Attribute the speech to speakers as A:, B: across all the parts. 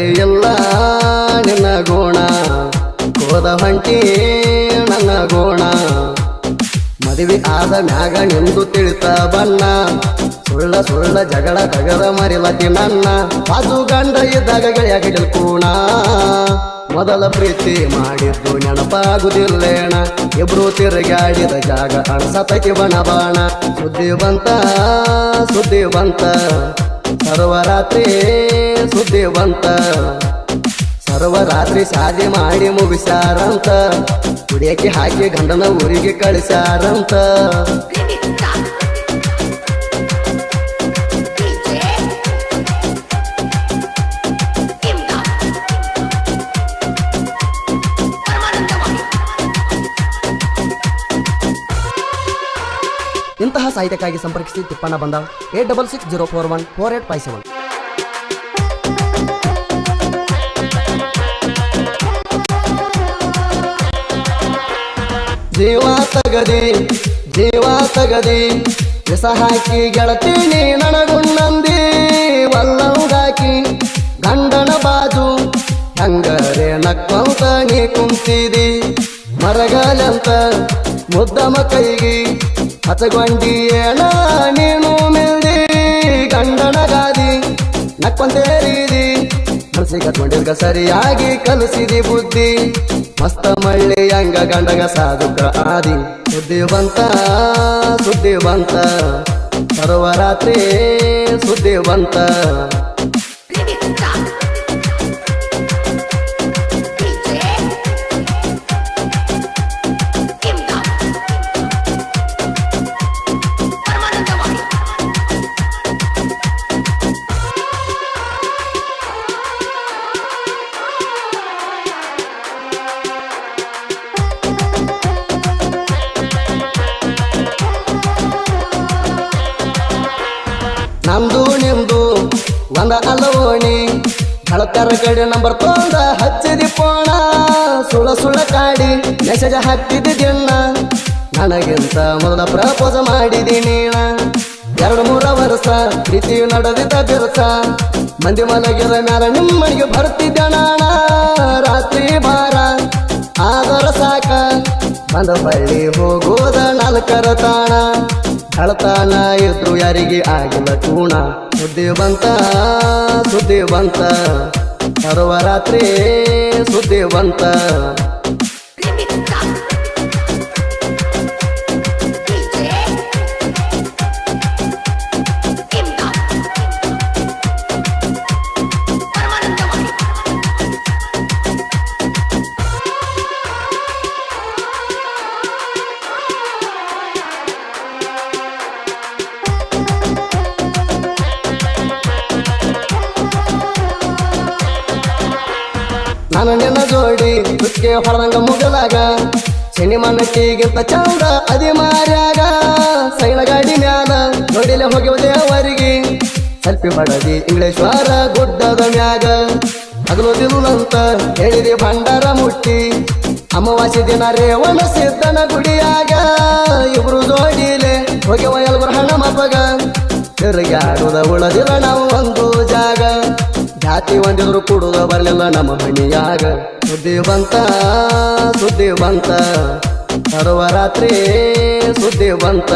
A: ಇಲ್ಲ ನಿನ್ನ ಗೋಣ. ಕೋದ ಹೊಂಟಿ ನನ್ನ ಗೋಣ. ಮದುವೆ ಆದ ಮ್ಯಾಗ ನಿಂದು ತಿಳಿತ ಬಣ್ಣ. ಸುಳ್ಳ ಸುಳ್ಳ ಜಗಳ ತಗದ ಮರಿಲತಿ ನನ್ನ. ಅದು ಗಂಡ ಇದ್ದಾಗ ಗೆಳೆಯ ಕೋಣ. ಮೊದಲ ಪ್ರೀತಿ ಮಾಡಿದ್ದು ನೆನಪಾಗುದಿಲ್ಲೇಣ. ಇಬ್ರು ತಿರುಗಾಡಿದ ಜಾಗ ಅಣಸತೈತಿ ಬಣ ಬಾಣ. ಸುದ್ದಿ ಬಂತ ಸುದ್ದಿ ಬಂತ. ಸರ್ವರಾತ್ರಿ ಬಂತ ಸರ್ವರಾತ್ರಿ ಸಾಧ್ಯ ಮಾಡಿ ಮುಗಿಸಾರಂತ ಕುಡಿಯಕ್ಕೆ ಹಾಕಿ ಗಂಡನ ಊರಿಗೆ ಕಳಿಸಾರಂತ ಇಂತಹ ಸಾಹಿತ್ಯಕ್ಕಾಗಿ ಸಂಪರ್ಕಿಸಿ ತಿಪ್ಪಣ್ಣ ಬಂದ eight double six zero four one four eight five seven. ಜೀವ ತಗದೆ ಜೀವ ತಗದೆ ಎಸ ಹಾಕಿ ಗೆಳತೀನಿ ನನಗುಣ್ಣಂದಿ ವಲ್ಲಂಗಾಕಿ ಗಂಡನ ಬಾಜು, ಹಂಗರೆ ನಕ್ಕಂತ ನೀ ಕುಂತಿದಿ, ಮರಗಾಲಂತ ಮುದ್ದಮ ಕೈಗಿ, ಹಚಗೊಂಡಿ ಏನ ನೀನು ಮೆಲ್ದಿ, ಗಂಡನ ಗಾದಿ ನಕ್ಕೊಂತೇರಿದಿ ಮನಸ್ಸಿಗೆ ಕಟ್ಕೊಂಡಿರ್ಗ ಸರಿಯಾಗಿ ಕಲಿಸಿದಿ ಬುದ್ಧಿ. ಮಸ್ತ ಮಳ್ಳಿ ಅಂಗ ಗಂಡಗ ಸಾಧುಗ್ರ ಆದಿ. ಸುದ್ದಿ ಬಂತ ಸುದ್ದಿ ಬಂತ. ಸರ್ವರಾತ್ರಿ ಸುದ್ದಿ ಒಂದ ಅಲವೋಣಿ ಹಳತರ ಕಡೆ ನಂಬರ್ ತೊಂದ ಹಚ್ಚಿದಿ ಪೋಣ. ಸುಳ ಸುಳ ಕಾಡಿ ಮೆಸೇಜ್ ಹಾಕ್ತಿದ್ದಿ ದಿನ. ನನಗಿಂತ ಮೊದಲ ಪ್ರಪೋಸ್ ಮಾಡಿದಿ ನೀಣ ಎರಡು ಮೂರ ವರ್ಷ ಪ್ರೀತಿ ನಡೆದಿದ್ದ ಬಿರುಸ ಮಂದಿ ಮಲಗಿದ ಮ್ಯಾಲ ನಿಮ್ಮನಿಗೆ ಬರ್ತಿದ್ದ ನಾಣ ರಾತ್ರಿ ಭಾರ, ಆದರ ಸಾಕ. ಬಂದ ಬಳ್ಳಿ ಹೋಗೋದ ನಾಲ್ಕರ ತಾಣ. ಹಳತಾನ ಇದ್ರು ಯಾರಿಗೆ ಆಗಿಲ್ಲ ಕೂಣ ಸುದ್ದಿ ಬಂತ ಸುದ್ದಿ ಬಂತ. ಸರ್ವರಾತ್ರಿ ಸುದ್ದಿ ಬಂತ. ನಾನು ನಿನ್ನ ಜೋಡಿ ಕುತ್ತಿಗೆ ಹೊರದಂಗ ಮುಗಲಾಗ ಸಿನಿಮಾ ನಟಿಗಿಂತ ಚಂದ ಅದಿ ಮಾರ್ಯಾಗ ಸೈನ ಗಾಡಿ ಮ್ಯಾಲ ನೋಡಿಲೆ ಹೋಗ್ಯವ ದೇವರಿಗೆ, ಸೆಲ್ಫಿ ಮಾಡದಿ ಇಂಗ್ಲೇಶ್ವರ ಗುಡ್ಡದ ಮ್ಯಾಗ. ಹಗಲೋದಿಲ್ಲಂತ ಹೇಳಿದೆ ಭಂಡಾರ ಮುಟ್ಟಿ, ಅಮಾವಾಸ್ಯ ದಿನ ರೇವಣ ಸಿದ್ದನ ಗುಡಿಯಾಗ. ಇಬ್ರು ಜೋಡಿಲೆ ಹೋಗ್ಯವ ಎಲ್ಬರ ಹಣ ಮಪಗ ತಿರುಗಾಡುದ ಉಳದಿಲ್ಲ ನಾವು ಒಂದು ಜಾಗ. ಜಾತಿ ಒಂದಿದ್ರು ಕುಡುದ ಬರಲಿಲ್ಲ ನಮ್ಮ ಮನೆಯಾಗ. ಸುದ್ದಿ ಬಂತ ಸುದ್ದಿ ಬಂತ. ಸರ್ವರಾತ್ರಿ ಸುದ್ದಿ ಬಂತ.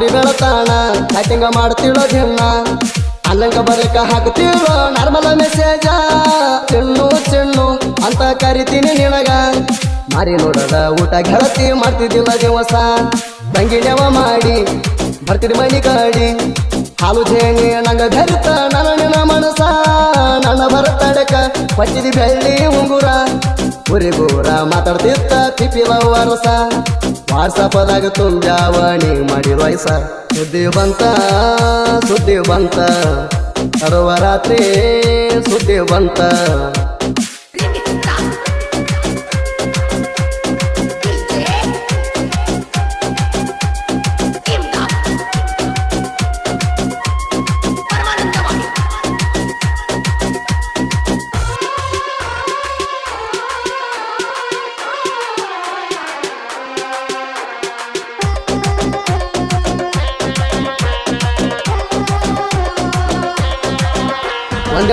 A: ರಾತ್ರಿ ಬೆಳತಾಣ ಚಾಟಿಂಗ ಮಾಡ್ತಿಳೋ ದಿನ. ಅಲ್ಲಂಗ ಬರಕ ಹಾಕ್ತಿಳೋ ನಾರ್ಮಲ್ ಮೆಸೇಜ ಚೆಣ್ಣು ಚೆಣ್ಣು ಅಂತ ಕರಿತೀನಿ ನಿನಗ. ಮಾರಿ ನೋಡದ ಊಟ ಗೆಳತಿ ಮಾಡ್ತಿದ್ದಿಲ್ಲ ದಿವಸ. ತಂಗಿಣವ ಮಾಡಿ, ಬರ್ತಿದ್ ಮನಿ ಕಾಡಿ. ಹಾಲು ಜೇನಿ ನಂಗ ಧರಿತ ನನ್ನ ಮನಸ ನನ್ನ ಬರತಡಕ ಪಚ್ಚಿದಿ ಬೆಳ್ಳಿ ಉಂಗುರ. ಉರಿಗೂರ ಮಾತಾಡ್ತಿತ್ತ ಪಿಪಿಲ ವರಸ ವಾಟ್ಸಪ್ದಾಗ ತುಂಬ್ಯಾವಣಿ ಮಾಡಿ ವಯಸ್ಸ ಸುದ್ದಿ ಬಂತ ಸುದ್ದಿ ಬಂತ. ಸರ್ವರಾತ್ರಿ ಸುದ್ದಿ ಬಂತ.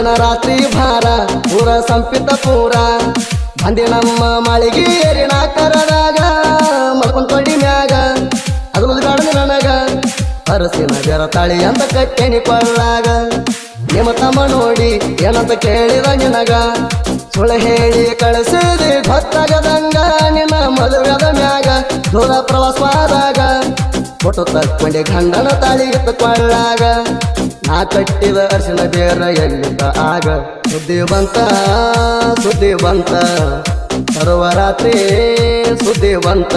A: ಒಂದಿನ ರಾತ್ರಿ ಭಾರ, ಪೂರ ಸಂಪಿತ ಪೂರ. ಬಂದಿ ನಮ್ಮ ಮಾಳಿಗೆ ಏರಿನ ಕರದಾಗ, ಮಲ್ಕೊಂಡ್ ಮ್ಯಾಗ ಅದು ಗಾಡನಿ ನನಗ. ಅರಸಿನ ಬೆರ ತಾಳಿ ಅಂತ ಕಟ್ಟೆನಿ ಕೊಳ್ಳಾಗ ನಿಮ್ಮ ತಮ್ಮ ನೋಡಿ ಏನಂತ ಕೇಳಿದ ನಿನಗ. ಸುಳ್ಳು ಹೇಳಿ ಕಳಿಸಿದ್ರಿ ಗೊತ್ತಾಗದಂಗ, ನಿನ್ನ ಮದುವೆದ ಮ್ಯಾಗ, ದೂರ ಪ್ರವಾಸವಾದಾಗ ಫೋಟೋ ತಕ್ಕೊಂಡೆ ಗಂಡನ ತಾಳಿ ಕೊಳ್ಳಾಗ ನಾ ಕಟ್ಟಿದ ಅರ್ಶಿನ ಬೇರ ಎಲ್ಲಿಂದ ಆಗ? ಸುದ್ದಿ ಬಂತ ಸುದ್ದಿ ಬಂತ. ಸರ್ವರಾತ್ರಿ ಸುದ್ದಿ ಬಂತ.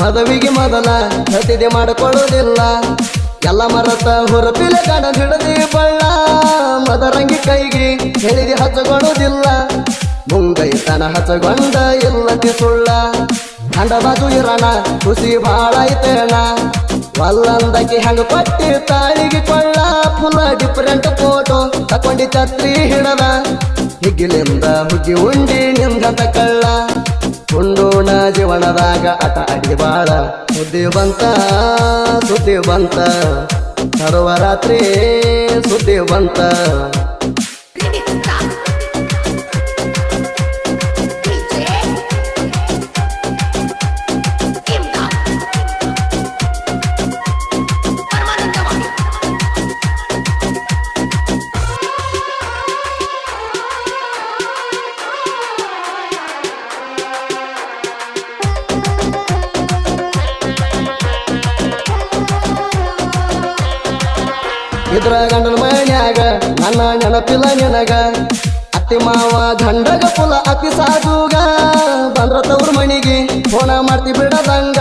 A: ಮದುವಿಗೆ ಮೊದಲ ಸತಿದೆ ಮಾಡಿಕೊಳ್ಳೋದಿಲ್ಲ ಎಲ್ಲ ಮರತ ಹೊರಪಿಲೆ ಗಣ ಹಿಡದಿ ಬಳ್ಳ, ಮದರಂಗಿ ಕೈಗೆ ಹೇಳಿದೆ ಹಚ್ಚಗೊಳ್ಳುವುದಿಲ್ಲ ಮುಂಗೈತನ ಹಚ್ಚಗೊಂಡ ಇಲ್ಲತಿ ಸುಳ್ಳ ಕಂಡ ಬಾಜು ಇರಣ, ಖುಷಿ ಭಾಳ ಐತೇಣ ಒಲ್ಲಂದಕ್ಕೆ ಹೆಂಗ ಪಟ್ಟಿ ತಾಳಿಗೆ ಕೊಳ್ಳ ಫುಲ್ ಡಿಫರೆಂಟ್ ಫೋಟೋ ತಕೊಂಡಿ ಛತ್ರಿ ಹಿಡದ. ಹಿಗ್ಗಿಲಿಂದ ಹುಗ್ಗಿ ಉಂಡಿ ನಿಂದ ಕಳ್ಳ ಉಂಡೋಣ ಜೀವನದಾಗ ಆಟ ಆಡಿ ಬಾಳ. ಸುದ್ದಿ ಬಂತ ಸುದ್ದಿ ಬಂತ. ಸರ್ವ ರಾತ್ರಿ ಸುದ್ದಿ ಬಂತ. ಇದ್ರ ಗಂಡನ ಮನ್ಯಾಗ, ನನ್ನ ನೆನಪಿಲ್ಲ ನಿನಗ. ಅತ್ತಿ ಮಾವ ಗಂಡಗ ಪುಲ ಅತಿ ಸಾಧುಗ. ಬಂದ್ರ ತವ್ರ ಮಣಿಗೆ ಫೋನ ಮಾಡ್ತಿ ಬಿಡದಂಗ.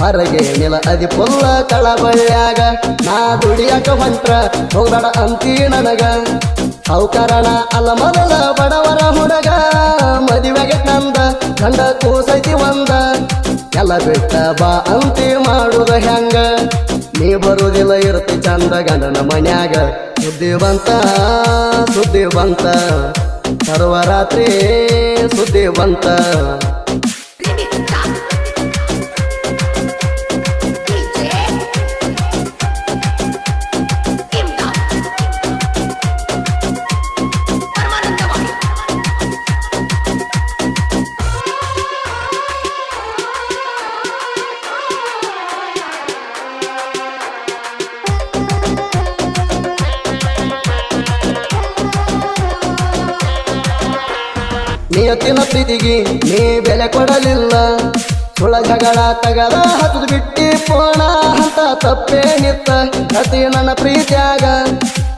A: ಹೊರಗೆ ನಿಲ ಅದಿ ಪುಲ್ಲ ತಳಬಳ್ಳಿಯಾಗ ನಾ ದುಡಿಯಾಕ ಹೊಂಟ್ರ, ಹೋಗ್ಬೇಡ ಅಂತಿ ನನಗ. ಅವಕರಣ ಅಲ್ಲ ಮೊದಲ ಬಡವರ ಹುಡುಗ. ಮದುವೆಗೆ ನಂದ ಗಂಡ ಕೂಸೈತಿ ಒಂದ. ಎಲ್ಲ ಬಿಟ್ಟ ಬಾ ಅಂತಿ ಮಾಡುದ ಹೆಂಗ. ನೀ ಬರುವುದಿಲ್ಲ ಇರ್ತಿ ಚಂದ ಗಂಡನ ಮನ್ಯಾಗ ಸುದ್ದಿ ಬಂತ ಸುದ್ದಿ ಬಂತ ಸರ್ವರಾತ್ರಿ ಸುದ್ದಿ ಬಂತ ಪ್ರೀತಿಗೆ ನೀ ಬೆಲೆ ಕೊಡಲಿಲ್ಲ. ಜಗಳ ತಗದ ಹತ್ತು ಬಿಟ್ಟಿ ಪೋಣ ಅಂತ ತಪ್ಪೇನಿತ್ತ ಅತಿ ನನ್ನ ಪ್ರೀತಿಯಾಗ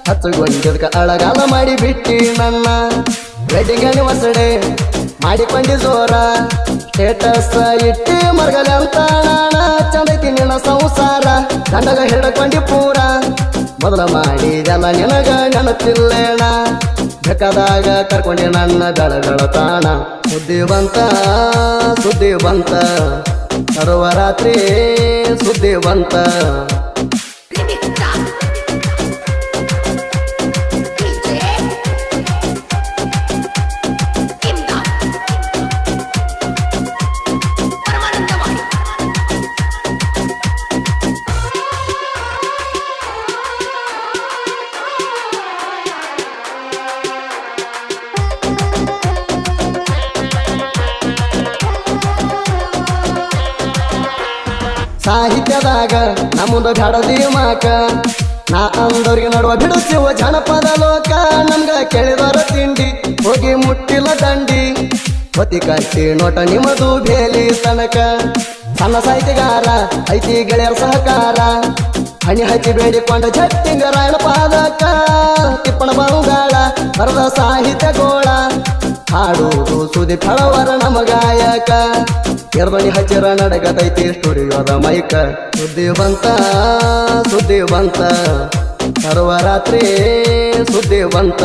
A: ಹಚ್ಚುಗೊಂಡಿದ್ಕ ಅಳಗಾಲ ಮಾಡಿ ಬಿಟ್ಟಿ ನನ್ನ. ವೆಡ್ಡಿಂಗ್ ಅನಿವರ್ಸಡೆ ಮಾಡಿಕೊಂಡಿ ಜೋರ. ಸ್ಟೇಟಸ್ ಇಟ್ಟಿ ಮರಗಲ ಅಂತ ನಾಣ ಚಂದೈತಿ ನಿನ್ನ ಸಂಸಾರ. ಗಂಡಗ ಹಿಡ್ಕೊಂಡಿ ಪೂರ. ಮೊದಲ ಮಾಡಿದಲ್ಲ ನಿನಗ ನೆನಪಿಲ್ಲೇಣ ಬೇಕಾದಾಗ ಕರ್ಕೊಂಡೆ ನನ್ನ ಬೆಳಗಳ ತಾಣ. ಸುದ್ದಿ ಬಂತ ಸುದ್ದಿ ಬಂತ. ಸರ್ವರಾತ್ರಿ ಸುದ್ದಿ ಬಂತ. ಸಾಹಿತ್ಯದಾಗ ನಮ್ಮದು ಘಡದಿ ಮಾಕ. ನಾ ಅಂದವ್ರಿಗೆ ನಡುವ ಬಿಡಿಸುವ ಜನಪದ ಲೋಕ. ನಮ್ಗ ಕೇಳಿದವರ ತಿಂಡಿ, ಹೋಗಿ ಮುಟ್ಟಿಲ್ಲ ದಂಡಿ. ಪತಿ ಕಟ್ಟಿ ನೋಟ ನಿಮ್ಮದು ಬೇಲಿ ತನಕ. ಸಣ್ಣ ಸಾಹಿತ್ಯಗಾರ ಐತಿ ಗೆಳೆಯರ ಸಹಕಾರ. ಹಣಿ ಹಚ್ಚಿ ಬೇಡಿಕೊಂಡ ಜಟ್ಟಿಂಗ ರಾಯಣ ಪಾದಕ. ತಿಪ್ಪಣ ಬಾವುಗಾಳ, ಬರದ ಸಾಹಿತ್ಯ ಗೋಳ. ಹಾಡುವುದು ಸುದಿ ಫಳವರ ನಮ ಹಚ್ಚರ ಹಚ್ಚಿರ ನಡಗತೈತಿ ಸ್ಟುಡಿಯೋದ ಮೈಕ ಸುದ್ದಿ ಬಂತ ಸುದ್ದಿ ಬಂತ. ಸರ್ವರಾತ್ರಿ ಸುದ್ದಿ ಬಂತ.